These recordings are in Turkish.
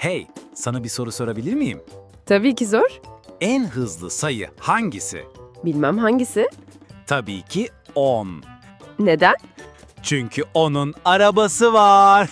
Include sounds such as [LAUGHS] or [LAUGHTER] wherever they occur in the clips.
Hey, sana bir soru sorabilir miyim? Tabii ki zor. En hızlı sayı hangisi? Bilmem hangisi. Tabii ki 10. Neden? Çünkü onun arabası var.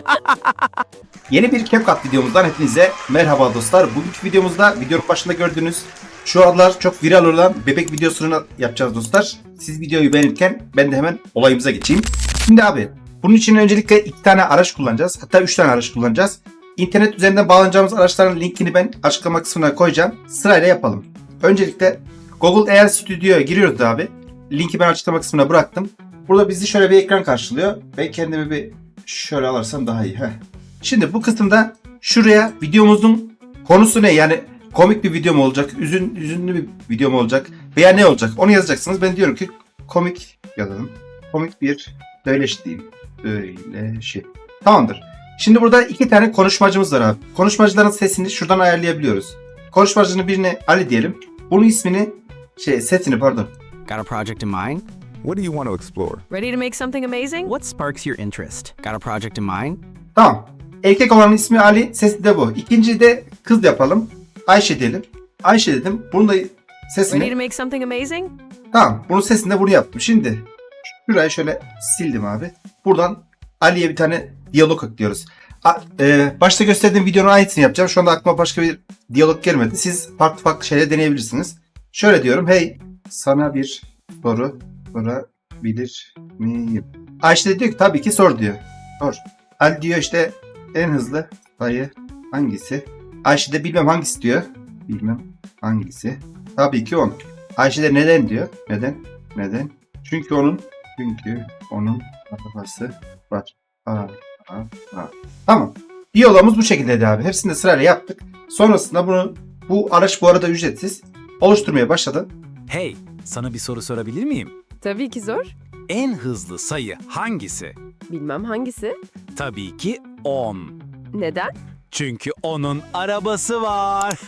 [LAUGHS] Yeni bir CapCut videomuzdan hepinize merhaba dostlar. Bugünkü videomuzda videonun başında gördüğünüz şu aralar çok viral olan bebek videosunu yapacağız dostlar. Siz videoyu beğenirken ben de hemen olayımıza geçeyim. Şimdi abi bunun için öncelikle iki tane araç kullanacağız. Hatta üç tane araç kullanacağız. İnternet üzerinden bağlanacağımız araçların linkini ben açıklama kısmına koyacağım. Sırayla yapalım. Öncelikle Google AI Studio'ya giriyoruz abi. Linki ben açıklama kısmına bıraktım. Burada bizi şöyle bir ekran karşılıyor. Ben kendimi bir şöyle alırsam daha iyi. Heh. Şimdi bu kısımda şuraya videomuzun konusu ne? Yani komik bir video mu olacak? Üzün, üzünlü bir video mu olacak? Veya ne olacak? Onu yazacaksınız. Ben diyorum ki komik yazalım. Komik bir söyleşi diyeyim. Söyleşi. Tamamdır. Şimdi burada iki tane konuşmacımız var abi. Konuşmacıların sesini şuradan ayarlayabiliyoruz. Konuşmacının birine Ali diyelim. Bunun ismini şey sesini pardon. Got a project in mind? What do you want to explore? Ready to make something amazing? What sparks your interest? Got a project in mind? Tamam. Erkek olanın ismi Ali, sesi de bu. İkinci de kız yapalım. Ayşe diyelim. Ayşe dedim. Bunun da Ready to sesini... make something amazing? Tamam. Bunun sesini de bunu yaptım. Şimdi şurayı şöyle sildim abi. Buradan Ali'ye bir tane diyalog ekliyoruz. A- e, başta gösterdiğim videonun aynısını yapacağım. Şu anda aklıma başka bir diyalog gelmedi. Siz farklı farklı şeyler deneyebilirsiniz. Şöyle diyorum. Hey sana bir soru sorabilir miyim? Ayşe de diyor ki tabii ki sor diyor. Sor. Ali diyor işte en hızlı sayı hangisi? Ayşe de bilmem hangisi diyor. Bilmem hangisi. Tabii ki 10. Ayşe de neden diyor. Neden? Neden? Çünkü onun çünkü onun arabası var. Aa, aa, aa. Tamam. Diyalogumuz bu şekildeydi abi. Hepsini de sırayla yaptık. Sonrasında bunu bu araç bu arada ücretsiz. Oluşturmaya başladım. hey, sana bir soru sorabilir miyim? Tabii ki zor. En hızlı sayı hangisi? Bilmem hangisi. Tabii ki 10. Neden? Çünkü onun arabası var. [LAUGHS]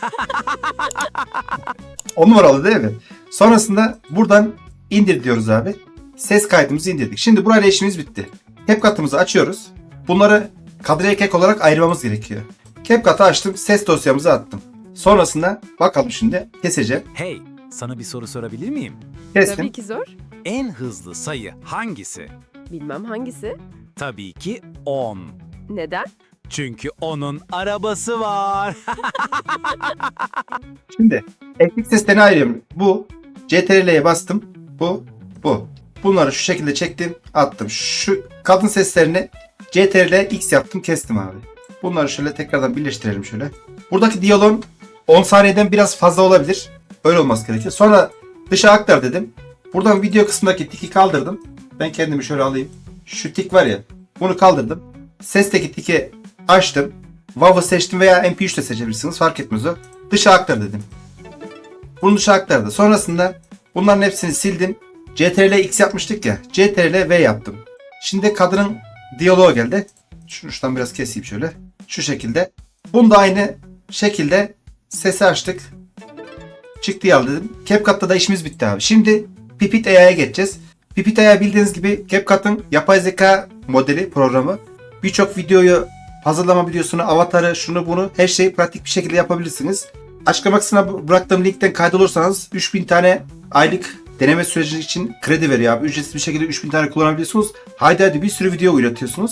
10 numaralı değil mi? Sonrasında buradan indir diyoruz abi. Ses kaydımızı indirdik. Şimdi burayla işimiz bitti. CapCut'ımızı açıyoruz. Bunları kadre ekek olarak ayırmamız gerekiyor. CapCut'ı açtım. Ses dosyamızı attım. Sonrasında bakalım şimdi keseceğim. hey, sana bir soru sorabilir miyim? Kestim. Tabii ki zor. En hızlı sayı hangisi? Bilmem hangisi. Tabii ki 10. Neden? Çünkü onun arabası var. [LAUGHS] Şimdi eklik seslerini ayırıyorum. Bu CTRL'ye bastım. Bu, bu. Bunları şu şekilde çektim, attım. Şu kadın seslerini CTRL X yaptım, kestim abi. Bunları şöyle tekrardan birleştirelim şöyle. Buradaki diyaloğun 10 saniyeden biraz fazla olabilir. Öyle olması gerekir. Sonra dışa aktar dedim. Buradan video kısmındaki tiki kaldırdım. Ben kendimi şöyle alayım. Şu tik var ya. Bunu kaldırdım. Sesteki tiki açtım. WAV'ı seçtim veya MP3 de seçebilirsiniz. Fark etmez o. Dışa aktar dedim. Bunu dışa aktardı. Sonrasında bunların hepsini sildim. CTRL X yapmıştık ya. CTRL V yaptım. Şimdi kadının diyaloğu geldi. Şunu şuradan biraz keseyim şöyle. Şu şekilde. Bunu da aynı şekilde sesi açtık. Çıktı al dedim. CapCut'ta da işimiz bitti abi. Şimdi Pipit AI'ya geçeceğiz. Pipit AI bildiğiniz gibi CapCut'ın yapay zeka modeli programı. Birçok videoyu hazırlama videosunu, avatarı, şunu bunu her şeyi pratik bir şekilde yapabilirsiniz. Açıklama kısmına bıraktığım linkten kaydolursanız 3000 tane aylık deneme süreci için kredi veriyor abi. Ücretsiz bir şekilde 3000 tane kullanabiliyorsunuz. Haydi hadi bir sürü video üretiyorsunuz.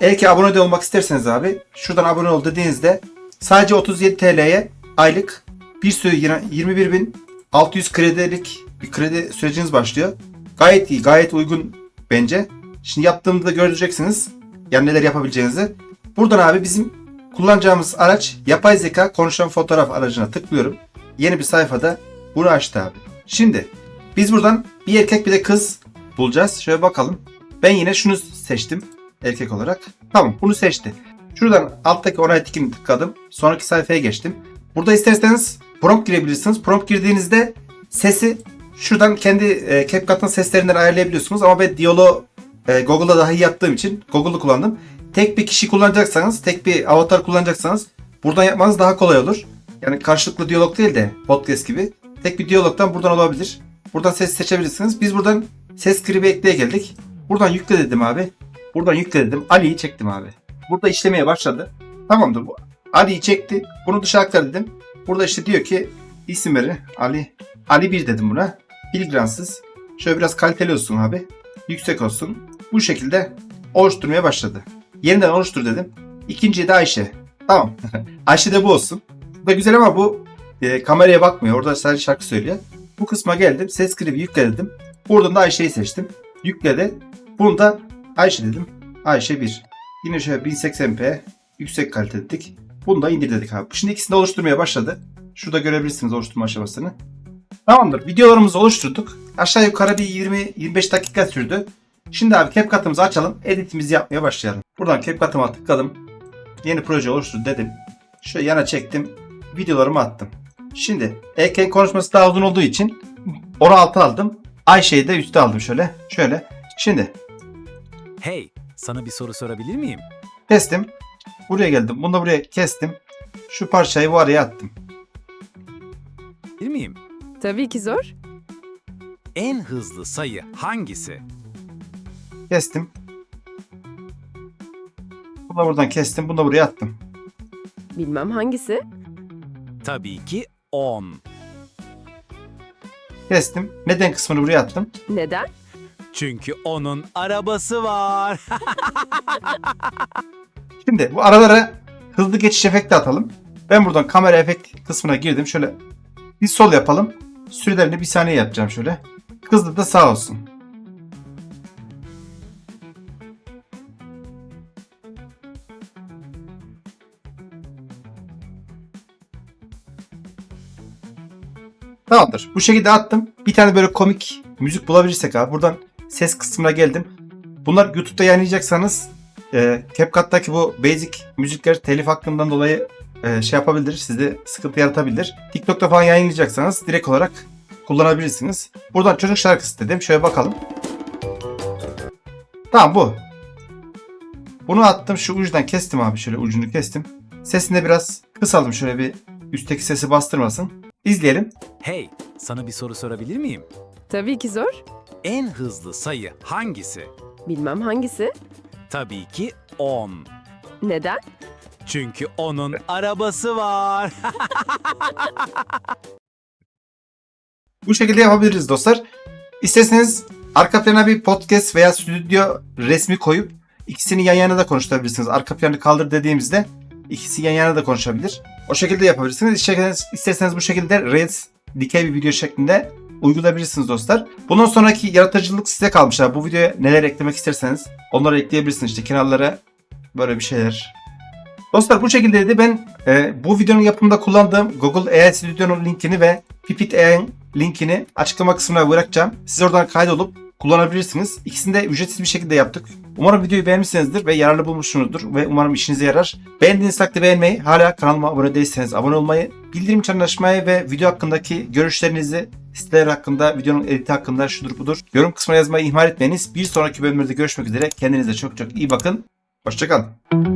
Eğer ki abone de olmak isterseniz abi şuradan abone ol dediğinizde sadece 37 TL'ye aylık bir sürü yine 21.600 kredilik bir kredi süreciniz başlıyor. Gayet iyi, gayet uygun bence. Şimdi yaptığımda göreceksiniz. Yani neler yapabileceğinizi. Buradan abi bizim kullanacağımız araç yapay zeka konuşan fotoğraf aracına tıklıyorum. Yeni bir sayfada bunu açtı abi. Şimdi biz buradan bir erkek bir de kız bulacağız. Şöyle bakalım. Ben yine şunu seçtim erkek olarak. Tamam bunu seçti. Şuradan alttaki onay tikini tıkladım. Sonraki sayfaya geçtim. Burada isterseniz prompt girebilirsiniz. Prompt girdiğinizde sesi şuradan kendi e, CapCut'ın seslerinden ayarlayabiliyorsunuz. Ama ben diyaloğu e, Google'da daha iyi yaptığım için Google'u kullandım. Tek bir kişi kullanacaksanız, tek bir avatar kullanacaksanız buradan yapmanız daha kolay olur. Yani karşılıklı diyalog değil de podcast gibi. Tek bir diyalogdan buradan olabilir. Buradan ses seçebilirsiniz. Biz buradan ses gribi ekleye geldik. Buradan yükle dedim abi. Buradan yükle dedim. Ali'yi çektim abi. Burada işlemeye başladı. Tamamdır bu. Ali'yi çekti. Bunu dışa aktar dedim. Burada işte diyor ki isim veri Ali. Ali 1 dedim buna. Filigranssız. Şöyle biraz kaliteli olsun abi. Yüksek olsun. Bu şekilde oluşturmaya başladı. Yeniden oluştur dedim. İkinciye de Ayşe. Tamam. [LAUGHS] Ayşe de bu olsun. Bu da güzel ama bu e, kameraya bakmıyor. Orada sadece şarkı söylüyor. Bu kısma geldim. Ses klibi yükle dedim. Buradan da Ayşe'yi seçtim. Yükledi. Bunu da Ayşe dedim. Ayşe 1. Yine şöyle 1080p yüksek kalite dedik. Bunu da indir dedik abi. Şimdi ikisini de oluşturmaya başladı. Şurada görebilirsiniz oluşturma aşamasını. Tamamdır. Videolarımızı oluşturduk. Aşağı yukarı bir 20-25 dakika sürdü. Şimdi abi CapCut'ımızı açalım. Editimizi yapmaya başlayalım. Buradan CapCut'ıma tıkladım. Yeni proje oluştur dedim. Şöyle yana çektim. Videolarımı attım. Şimdi Eken konuşması daha uzun olduğu için onu alta aldım. Ayşe'yi de üste aldım şöyle. Şöyle. Şimdi Hey, sana bir soru sorabilir miyim? kestim. Buraya geldim. Bunu da buraya kestim. Şu parçayı bu araya attım. Bilir miyim? Tabii ki zor. En hızlı sayı hangisi? Kestim. Bunu da buradan kestim. Bunu da buraya attım. Bilmem hangisi. Tabii ki 10. Kestim. Neden kısmını buraya attım. Neden? Çünkü onun arabası var. [LAUGHS] Şimdi bu aralara hızlı geçiş efekti atalım. Ben buradan kamera efekt kısmına girdim. Şöyle bir sol yapalım. Sürelerini bir saniye yapacağım şöyle. Hızlı da sağ olsun. Tamamdır. Bu şekilde attım. Bir tane böyle komik müzik bulabilirsek abi. Buradan ses kısmına geldim. Bunlar YouTube'da yayınlayacaksanız e, CapCut'taki bu basic müzikler telif hakkından dolayı e, şey yapabilir, size sıkıntı yaratabilir. TikTok'ta falan yayınlayacaksanız direkt olarak kullanabilirsiniz. Buradan çocuk şarkısı dedim. Şöyle bakalım. Tamam bu. Bunu attım. Şu ucudan kestim abi. Şöyle ucunu kestim. Sesini de biraz kısalım. Şöyle bir üstteki sesi bastırmasın. İzleyelim. hey, sana bir soru sorabilir miyim? Tabii ki zor. En hızlı sayı hangisi? Bilmem hangisi. Tabii ki 10. Neden? Çünkü onun arabası var. [LAUGHS] Bu şekilde yapabiliriz dostlar. İsterseniz arka plana bir podcast veya stüdyo resmi koyup ikisini yan yana da konuşturabilirsiniz. Arka planı kaldır dediğimizde ikisi yan yana da konuşabilir. O şekilde yapabilirsiniz. İsterseniz, isterseniz bu şekilde Reels dikey bir video şeklinde uygulayabilirsiniz dostlar. Bundan sonraki yaratıcılık size kalmış. abi. Bu videoya neler eklemek isterseniz onları ekleyebilirsiniz. İşte kenarlara böyle bir şeyler Dostlar bu şekildeydi. Ben e, bu videonun yapımında kullandığım Google AI Studio'nun linkini ve Pipit AI'nin linkini açıklama kısmına bırakacağım. Siz oradan kaydolup kullanabilirsiniz. İkisini de ücretsiz bir şekilde yaptık. Umarım videoyu beğenmişsinizdir ve yararlı bulmuşsunuzdur ve umarım işinize yarar. Beğendiğiniz takdirde beğenmeyi, hala kanalıma abone değilseniz abone olmayı, bildirim çanını açmayı ve video hakkındaki görüşlerinizi siteler hakkında, videonun editi hakkında şudur budur yorum kısmına yazmayı ihmal etmeyiniz. Bir sonraki bölümlerde görüşmek üzere. Kendinize çok çok iyi bakın. Hoşçakalın.